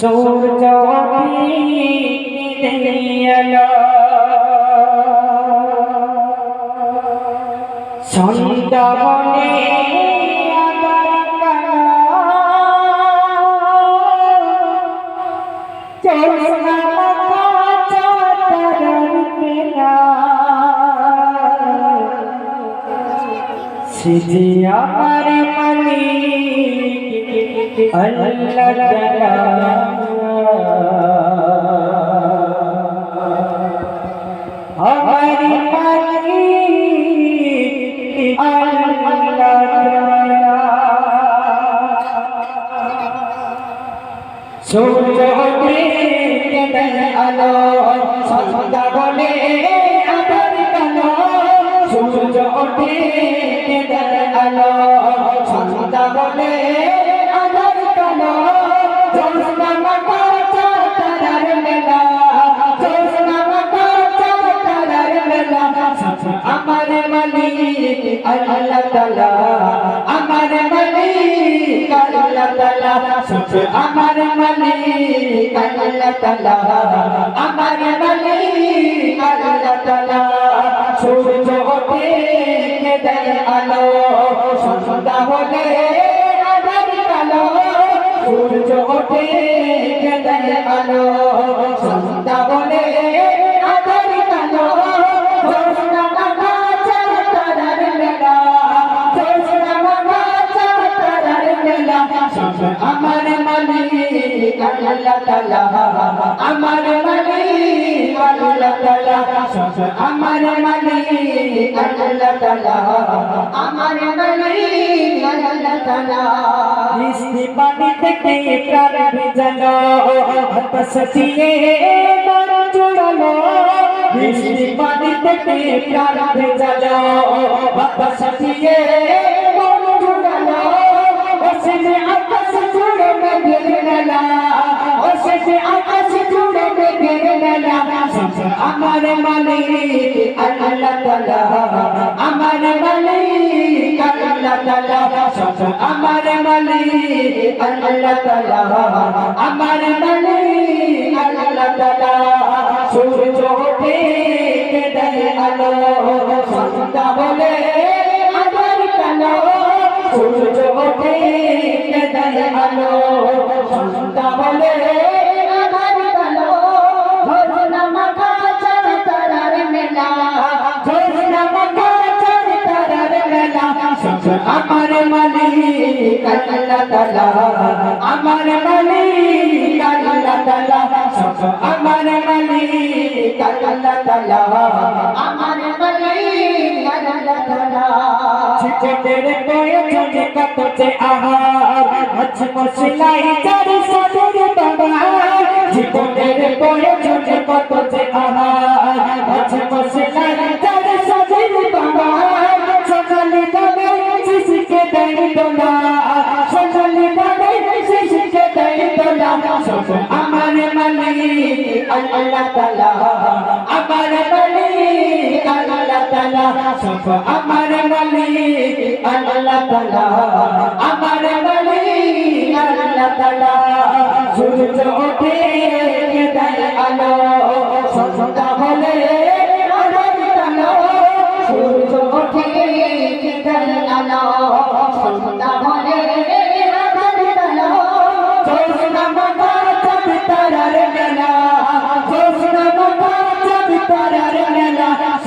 সূর্য সন্ধ্যা মাথা সিজি আমার মনি সূর্য আলো সন্ধ্যা বলে আবার কালো সূর্য উঠে আলো সন্ধ্যা বলে আমার মালিক আল্লাহ তাআলা আমার মালিক আল্লাহ তাআলা সব আমার মালিক আল্লাহ তাআলা আমার মালিক আল্লাহ তাআলা সূর্য ওঠে দেয় আলো, সন্ধ্যা হলে আধার কালো, সূর্য ওঠে দেয় আলো সন্ধ্যা হলে আধার কালো জ্যোৎস্না মাথা চাতারার মেলা জ্যোৎস্না মাথা চাতারার মেলা আমার মালিক আমার মালিক আমার মালিক আল্লাহ তাআলা আমার মালিক আল্লাহ তাআলা বৃষ্টি পানি থেকে প্রাণ ভিজালো বাতাস দিয়ে মন জোড়ালো। বৃষ্টি পানি থেকে প্রাণ ভেজালো বাতাস দিয়ে আকাশ জুড়ে আমার মালিক, আল্লাহ তাআলা। আমার মালিক, আল্লাহ তাআলা। সব আমার মালিক, আল্লাহ তাআলা। আমার মালিক, আল্লাহ তাআলা। সূর্য ওঠে দেয় আলো, সন্ধ্যা হলে আধার কালো। সূর্য ওঠে দেয় আলো, সন্ধ্যা হলে আমার মালিক আল্লাহ তাআলা, আমার মালিক আল্লাহ তাআলা, সব আমার মালিক আল্লাহ তাআলা, আমার মালিক আল্লাহ তাআলা। ছোটের প্রয়োজনে কত যে আহার মাছ মশলাই চার সাদের বাবা। জীবনের প্রয়োজনে কত যে আহার মাছ মশলাই দোলা সব আমার মালিক আল্লাহ তাআলা আমার মালিক আল্লাহ তাআলা সব আমার মালিক আল্লাহ তাআলা আমার মালিক আল্লাহ তাআলা সূর্য ওঠে দেয় আলো সন্ধ্যা হলে কালো সূর্য ওঠে দেয় আলো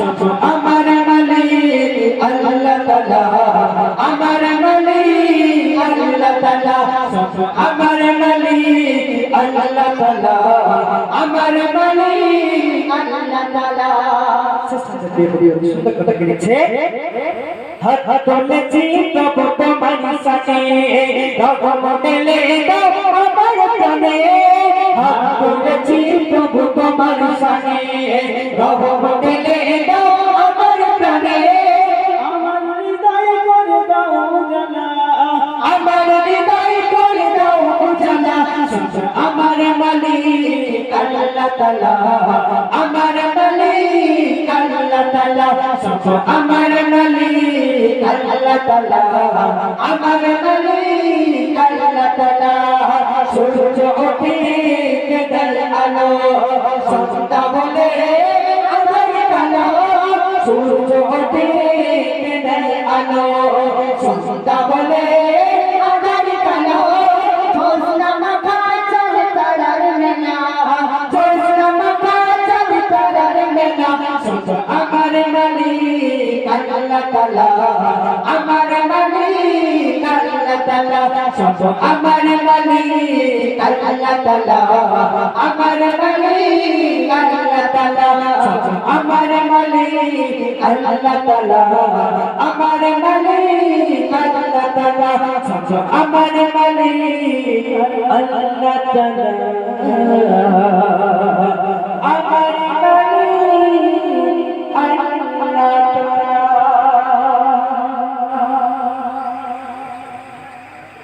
মেলা আমার মালিক আল্লাহ তাআলা, আমার মালিক আল্লাহ তাআলা। সব আমার মালিক আল্লাহ তাআলা, আমার মালিক আল্লাহ তাআলা। সুন্দর কথা গেছে হাত তোলে চিতব তোমার সাথে। রব মডেলে দাও আমার প্রাণে। হাত তোলে চিতব তোমার সাথে। রব আমার মালিক আল্লাহ তালা আমার মালিক আল্লাহ তালা আমার মালিক আল্লাহ তালা আমার মালিক আল্লাহ তালা সূর্য ওঠে আলো। আমার মালিক আল্লাহ তাআলা সব আমার মালিক আল্লাহ তাআলা আমার মালিক আল্লাহ তাআলা সব আমার মালিক আল্লাহ তাআলা আমার মালিক আল্লাহ তাআলা সব আমার মালিক আল্লাহ তাআলা